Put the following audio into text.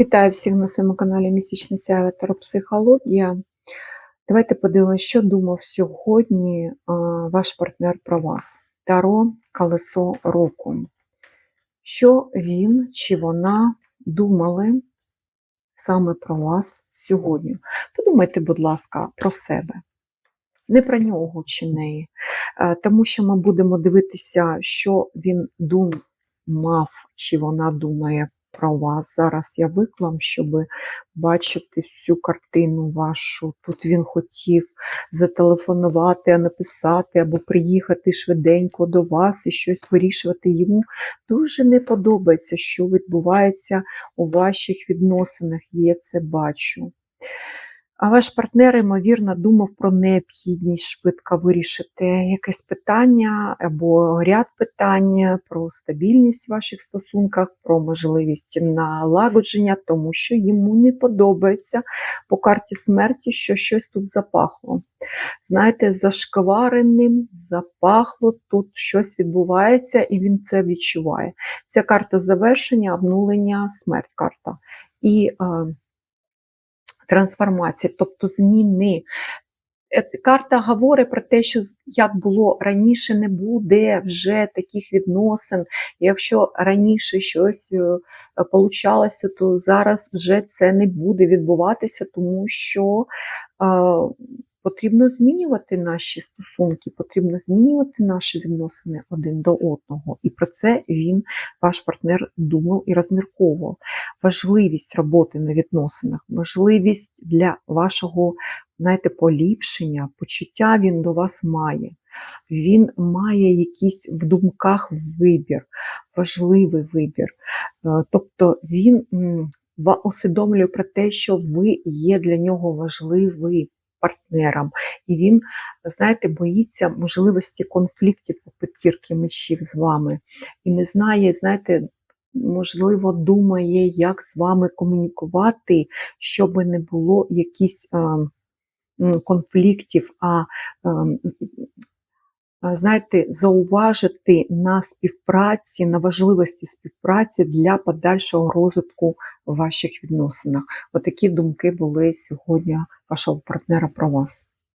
Вітаю всіх на своєму каналі Місячна Сяйва Таропсихологія. Давайте подивимося, що думав сьогодні ваш партнер про вас. Таро Колесо року. Що він чи вона думали саме про вас сьогодні? Подумайте, будь ласка, про себе. Не про нього чи неї. Е, Тому що ми будемо дивитися, що він думав, чи вона думає про вас. Зараз я виклам, щоб бачити всю картину вашу. Тут він хотів зателефонувати, а написати або приїхати швиденько до вас і щось вирішувати. Йому дуже не подобається, що відбувається у ваших відносинах. Я це бачу. А ваш партнер, ймовірно, думав про необхідність швидко вирішити якесь питання або ряд питань про стабільність в ваших стосунках, про можливість налагодження, тому що йому не подобається по карті смерті, що щось тут запахло. Знаєте, зашквареним запахло, тут щось відбувається, і він це відчуває. Це карта завершення, обнулення, смерть карта. І е, трансформації, тобто зміни. Е, Карта говорить про те, що як було раніше, не буде вже таких відносин. Якщо раніше щось е, получалося, то зараз вже це не буде відбуватися, тому що е, потрібно змінювати наші стосунки, потрібно змінювати наші відносини один до одного. І про це він, ваш партнер, думав і розмірковував. Важливість роботи на відносинах, важливість для вашого знаєте, поліпшення, почуття він до вас має. Він має якийсь в думках вибір, важливий вибір. Е, Тобто він усвідомлює про те, що ви є для нього важливий партнером. І він, знаєте, боїться можливості конфліктів по підкірки мечів з вами. І не знає, знаєте, можливо, думає, як з вами комунікувати, щоб не було якісь. е, конфліктів, а ем, а, знаєте, зауважити на співпраці, на важливості співпраці для подальшого розвитку в ваших відносинах. Отакі думки були сьогодні вашого партнера про вас.